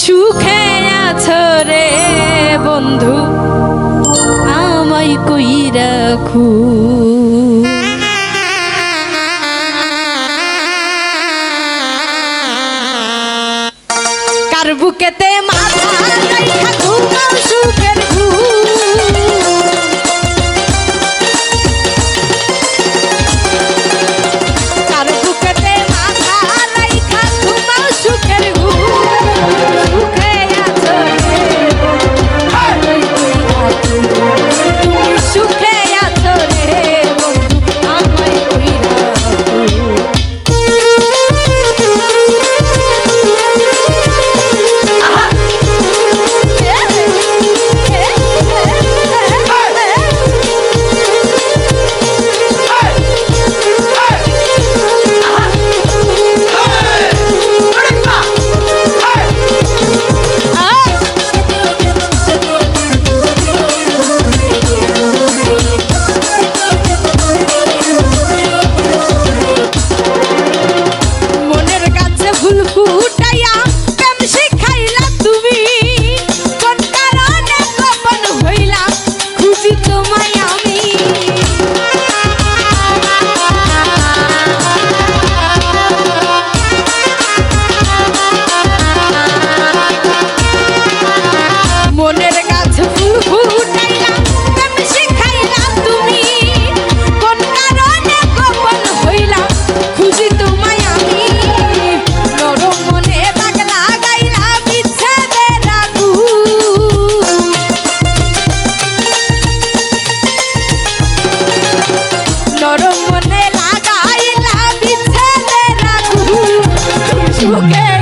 সুখে আছো রে বন্ধু আমায় কই রাখু কার বুকেতে okay.